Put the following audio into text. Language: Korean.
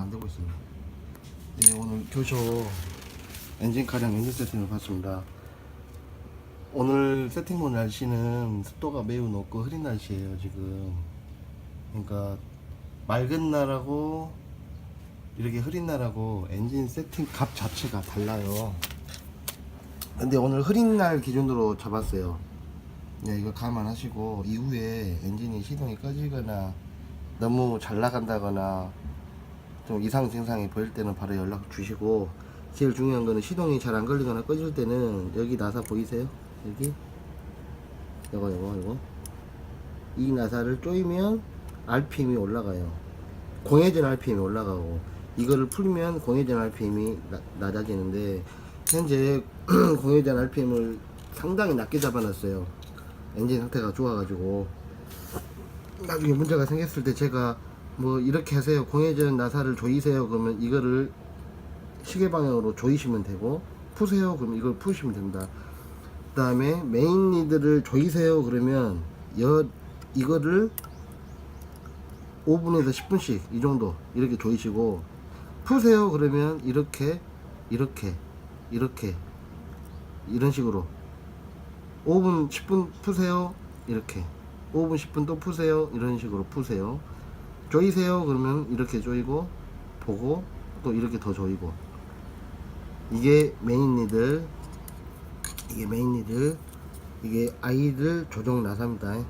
안 되고 있어요. 네, 오늘 교쇼 엔진 카량 엔진 세팅을 봤습니다. 오늘 세팅본 날씨는 습도가 매우 높고 흐린 날씨예요 지금. 그러니까 맑은 날하고 이렇게 흐린 날하고 엔진 세팅 값 자체가 달라요. 근데 오늘 흐린 날 기준으로 잡았어요. 네, 이거 감안하시고 이후에 엔진이 시동이 꺼지거나 너무 잘 나간다거나 좀 이상 증상이 보일 때는 바로 연락 주시고 제일 중요한 거는 시동이 잘 안 걸리거나 꺼질 때는 여기 나사 보이세요? 여기? 요거 요거 요거. 이 나사를 조이면 RPM이 올라가요. 공회전 RPM이 올라가고 이거를 풀면 공회전 RPM이 나, 낮아지는데 현재 공회전 RPM을 상당히 낮게 잡아놨어요. 엔진 상태가 좋아가지고. 나중에 문제가 생겼을 때 제가 뭐 이렇게 하세요. 공회전 나사를 조이세요. 그러면 이거를 시계 방향으로 조이시면 되고 푸세요. 그러면 이걸 푸시면 됩니다. 그 다음에 메인 리드를 조이세요. 그러면 여 이거를 5분에서 10분씩 이 정도 이렇게 조이시고 푸세요. 그러면 이렇게 이렇게 이렇게 이런 식으로 5분 10분 푸세요. 이렇게 5분 10분 또 푸세요. 이런 식으로 푸세요 조이세요? 그러면 이렇게 조이고 보고 또 이렇게 더 조이고. 이게 메인 니들 이게 메인 니들 이게 아이들 조정 나사입니다